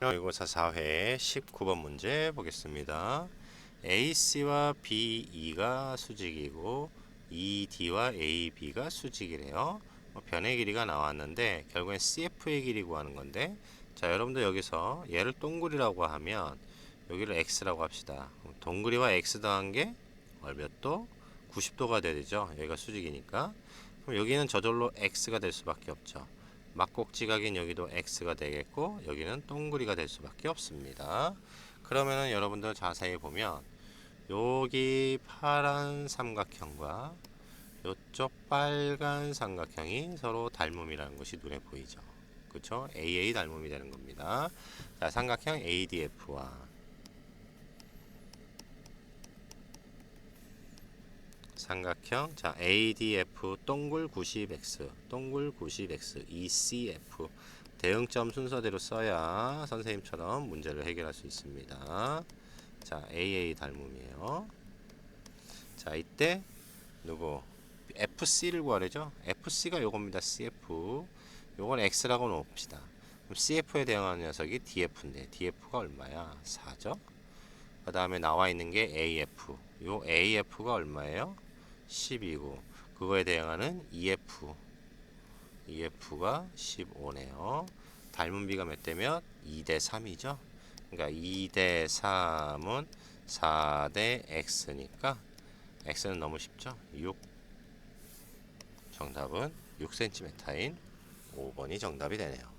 모의고사 4회 19번 문제 보겠습니다. AC와 BE가 수직이고 ED와 AB가 수직이래요. 뭐 변의 길이가 나왔는데 결국엔 CF의 길이 구하는 건데 자 여러분들 여기서 얘를 동글이라고 하면 여기를 X라고 합시다. 동글이와 X 더한 게 몇 도? 90도가 돼야 되죠. 여기가 수직이니까. 그럼 여기는 저절로 X가 될 수밖에 없죠. 막곡지각인 여기도 x가 되겠고 여기는 동그리가 될 수밖에 없습니다. 그러면은 여러분들 자세히 보면 여기 파란 삼각형과 이쪽 빨간 삼각형이 서로 닮음이라는 것이 눈에 보이죠. 그렇죠? AA 닮음이 되는 겁니다. 자, 삼각형 ADF와 삼각형 자 ADF 동글 90x 동글 90x ECF 대응점 순서대로 써야 선생님처럼 문제를 해결할 수 있습니다. 자 AA 닮음이에요. 자 이때 누구 FC를 구하려죠. FC가 요겁니다. CF 요건 X라고 놓읍시다. CF에 대응하는 녀석이 DF인데 DF가 얼마야? 4죠. 그 다음에 나와 있는 게 AF. 요 AF가 얼마예요? 10이고 그거에 대응하는 EF EF가 15네요. 닮은 비가 몇 대면 2대 3이죠. 그러니까 2대 3은 4대 X니까 X는 너무 쉽죠. 6 정답은 6cm인 5번이 정답이 되네요.